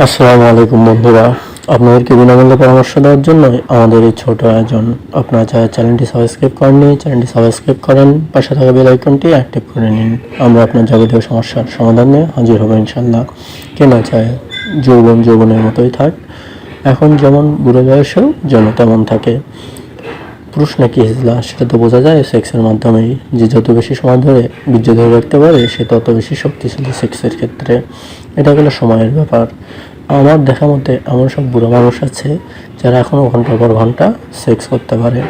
আসসালামু আলাইকুম বন্ধুরা। আপনাদেরকে বিনামূল্যে পরামর্শ দেওয়ার জন্য আমাদের এই ছোট আয়োজন। আপনারা যারা চ্যানেলটি সাবস্ক্রাইব করেননি চ্যানেলটি সাবস্ক্রাইব করেন, পাশে থাকা বেল আইকনটি অ্যাক্টিভ করে নিন। আমরা আপনার যাবতীয় সমস্যার সমাধান হাজির হব ইনশাল্লাহ কে না চায় যৌবন যৌবনের মতোই থাক। এখন যেমন বুড়ো বয়সেও যেন তেমন থাকে। পুরুষ নাকি হিজলা সেটা তো বোঝা যায় সেক্সের মাধ্যমেই। যে যত বেশি সময় ধরে বীর্য ধরে রাখতে পারে, সে তত বেশি শক্তিশালী সেক্সের ক্ষেত্রে। এটা হলো সময়ের ব্যাপার। আমার দেখা মতে এমন সব বুড়ো মানুষ আছে যারা এখনও ঘণ্টার পর ঘণ্টা সেক্স করতে পারে।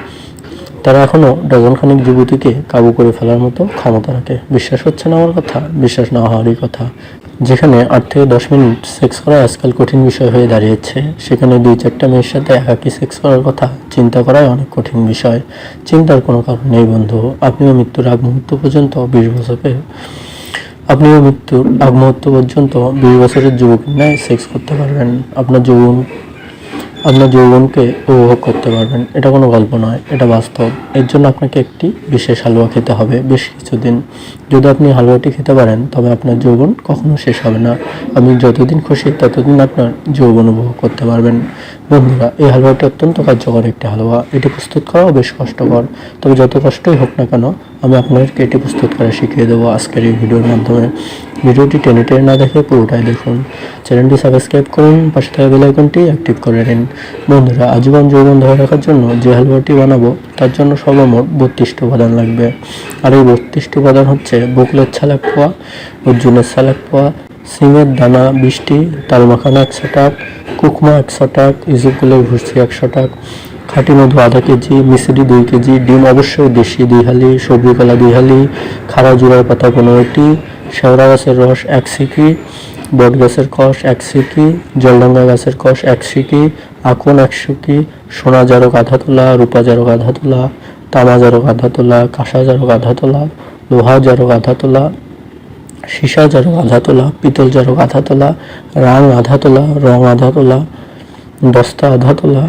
তারা এখনও ডজনখানিক যুবতীকে কাবু করে ফেলার মতো ক্ষমতা রাখে। বিশ্বাস হচ্ছে না আমার কথা, বিশ্বাস না হওয়ারই কথা। যেখানে আট থেকে দশ মিনিট সেক্স করা আজকাল কঠিন বিষয় হয়ে দাঁড়িয়েছে, সেখানে দুই চারটা মেয়ের সাথে একাকি সেক্স করার কথা চিন্তা করাই অনেক কঠিন বিষয়। চিন্তার কোনো কারণ নেই বন্ধু। আপনিও মৃত্যুর আগ মুহূর্ত পর্যন্ত বিশ বছরে আপনিও মৃত্যুর আগ মুহূর্ত পর্যন্ত বিশ বছরের যুবকের ন্যায় সেক্স করতে পারবেন। আপনার যৌবন, আপনার যৌবনকে উপভোগ করতে পারবেন। এটা কোনো গল্প নয়, এটা বাস্তব। এর জন্য আপনাকে একটি বিশেষ হালুয়া খেতে হবে বেশ কিছুদিন। যদি আপনি হালুয়াটি খেতে পারেন, তবে আপনার যৌবন কখনো শেষ হবে না। আপনি যতদিন খুশি ততদিন আপনার যৌবন উপভোগ করতে পারবেন। বন্ধুরা, এই হালুয়াটি অত্যন্ত কার্যকর একটি হালুয়া। এটি প্রস্তুত করাও বেশ কষ্টকর। তবে যত কষ্টই হোক না কেন আমি আপনাদেরকে এটি প্রস্তুত করা শিখিয়ে দেবো আজকের এই ভিডিওর মাধ্যমে। ভিডিওটি টেনে টেনে না দেখে পুরোটাই দেখুন। চ্যানেলটি সাবস্ক্রাইব করুন, পাশে থাকা বেল আইকনটি অ্যাক্টিভ করে নিন। বন্ধুরা, আজীবন যৌবন ধরে রাখার জন্য যে হালুয়াটি বানাবো, তার জন্য সর্বমোট বত্রিশটি উপাদান লাগবে। আর এই বত্রিশটি উপাদান হচ্ছে বকুলের ছালাক পোয়া, অর্জুনের ছালাক পোয়া সিমের দানা বৃষ্টি, তালমাখানা একশো টাক কুকমা একশো টাক ইজুকুলের ভুসি একশো টাক খাঁটি মধু আধা কেজি মিশ্রি দুই কেজি ডিম অবশ্যই দেশি দুই হালি সবজি কলা দুই হালি খাড়া জুড়ার পাতা পনেরোটি শেওড়া গাছের রস এক সিকি বট গাছের কষ এক সিকি জলডাঙ্গা গাছের কষ এক সিকি আকন এক সিকি সোনা জারক আধা তোলা রূপা জারক আধা তোলা তামা জারক আধা তোলা কাঁসা জারক আধা তোলা লোহা জারক আধা তোলা সীসা জারক আধা তোলা পিতল জারক আধা তোলা রাং আধা তোলা রং আধা তোলা দস্তা আধা তোলা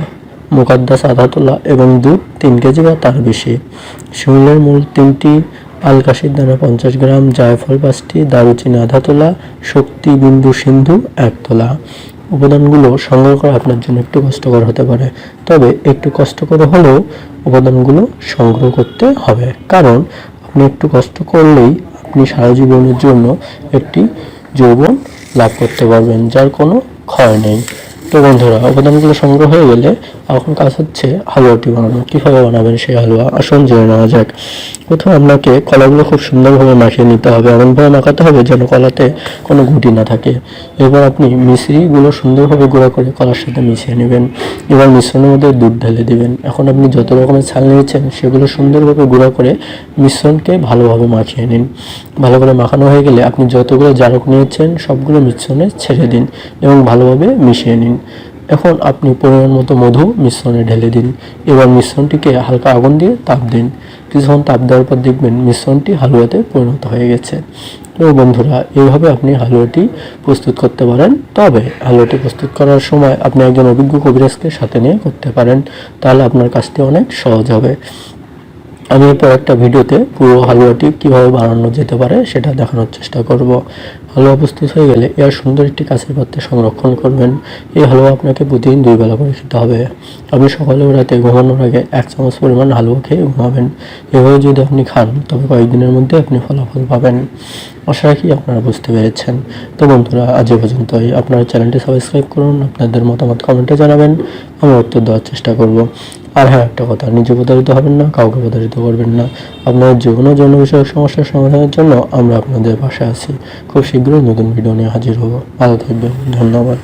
মুকাদ্দাস আধা তোলা এবং দুধ তিন কেজি বা তার বেশি। শিমুলের মূল তিনটি আলকাশির দানা পঞ্চাশ গ্রাম, জায়ফল পাঁচটি, দারুচিনি আধা তোলা শক্তি বিন্দু সিন্ধু এক তোলা। উপাদানগুলো সংগ্রহ করা আপনার জন্য একটু কষ্টকর হতে পারে। তবে একটু কষ্টকর হলেও উপাদানগুলো সংগ্রহ করতে হবে। কারণ আপনি একটু কষ্ট করলেই আপনি সারা জীবনের জন্য একটি যৌবন লাভ করতে পারবেন, যার কোনো ক্ষয় নেই। তো বন্ধুরা উপাদানগুলো সংগ্রহ হয়ে গেলে এখন কাজ হচ্ছে হালুয়াটি বানানো। কীভাবে বানাবেন সেই হালুয়া? আসুন জেনে নেওয়া যাক। প্রথমে আপনাকে কলাগুলো খুব সুন্দরভাবে মাখিয়ে নিতে হবে। এমনভাবে মাখাতে হবে যেন কলাতে কোনো গুটি না থাকে। এবার আপনি মিশ্রিগুলো সুন্দরভাবে গুঁড়া করে কলার সাথে মিশিয়ে নেবেন। এবার মিশ্রণের মধ্যে দুধ ঢেলে দিবেন। এখন আপনি যত রকমের ছাল নিয়েছেন, সেগুলো সুন্দরভাবে গুঁড়া করে মিশ্রণকে ভালোভাবে মাখিয়ে নিন। ভালো করে মাখানো হয়ে গেলে আপনি যতগুলো জারক নিয়েছেন, সবগুলো মিশ্রণে ছেড়ে দিন এবং ভালোভাবে মিশিয়ে নিন। এখন আপনি পরিমাণ মতো মধু মিশ্রণে ঢেলে দিন। এবার মিশ্রণটিকে হালকা আগুন দিয়ে তাপ দিন। কিছুক্ষণ তাপ দেওয়ার পর দেখবেন মিশ্রণটি হালুয়াতে পরিণত হয়ে গেছে। তো বন্ধুরা, এইভাবে আপনি হালুয়াটি প্রস্তুত করতে পারেন। তবে হালুয়াটি প্রস্তুত করার সময় আপনি একজন অভিজ্ঞ কবিরাজকে সাথে নিয়ে করতে পারেন। তাহলে আপনার কাজটি অনেক সহজ হবে। আমি এরপর একটা ভিডিওতে পুরো হালুয়াটি কীভাবে বানানো যেতে পারে সেটা দেখানোর চেষ্টা করব। হালুয়া প্রস্তুত হয়ে গেলে এর সুন্দর একটি কাঁচের পাত্রে সংরক্ষণ করবেন। এই হালুয়া আপনাকে প্রতিদিন দুই বেলা করে খেতে হবে। আপনি সকালে রাতে ঘুমানোর আগে এক চামচ পরিমাণ হালুয়া খেয়ে ঘুমাবেন। এভাবে যদি আপনি খান, তবে কয়েকদিনের মধ্যে আপনি ফলাফল পাবেন। আশা রাখি আপনারা বুঝতে পেরেছেন। তো বন্ধুরা, আজ এ পর্যন্তই। আপনারা চ্যানেলটি সাবস্ক্রাইব করুন, আপনাদের মতামত কমেন্টে জানাবেন। আমি উত্তর দেওয়ার চেষ্টা করব। আর হ্যাঁ একটা কথা, নিজে প্রতারিত হবেন না, কাউকে প্রতারিত করবেন না। আপনার যে কোনো যৌন বিষয়ক সমস্যার সমাধানের জন্য আমরা আপনাদের পাশে আছি। খুব শীঘ্রই নতুন ভিডিও নিয়ে হাজির হব। ভালো থাকবেন, ধন্যবাদ।